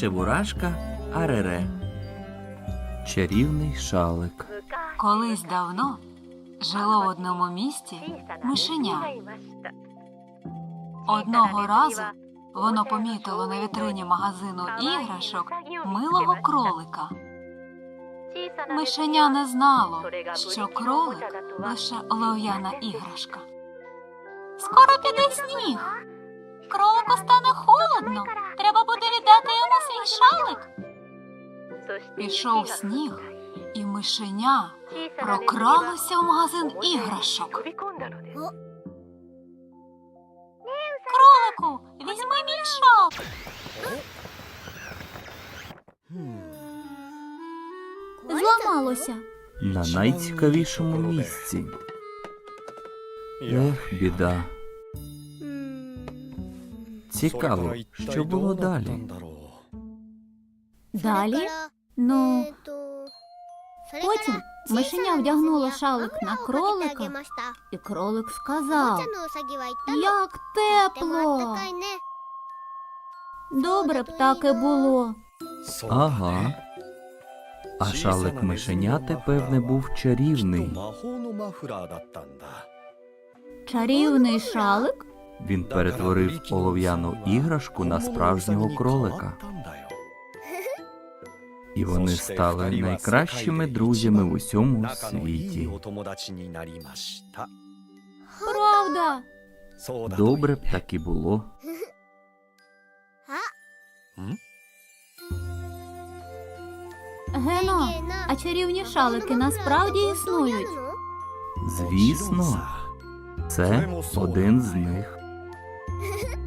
Чебурашка Арере. Чарівний шалик. Колись давно жило в одному місті мишеня. Одного разу воно помітило на вітрині магазину іграшок милого кролика. Мишеня не знало, що кролик лише олов'яна іграшка. Скоро піде сніг. Кролику стане холодно. Пішов сніг, і мишеня прокралося в магазин іграшок. Кролику, візьми мій шалик. Зламалося. На найцікавішому місці. Ех, біда. Цікаво, що було далі. Далі? Ну, потім мишеня вдягнуло шалик на кролика, і кролик сказав, як тепло. Добре б таке було. Ага. А шалик мишеняти, певне, був чарівний. Чарівний шалик? Він перетворив олов'яну іграшку на справжнього кролика. І вони стали найкращими друзями в усьому світі. Правда. Добре б так і було. Гено, а чарівні шалики насправді існують? Звісно, це один з них.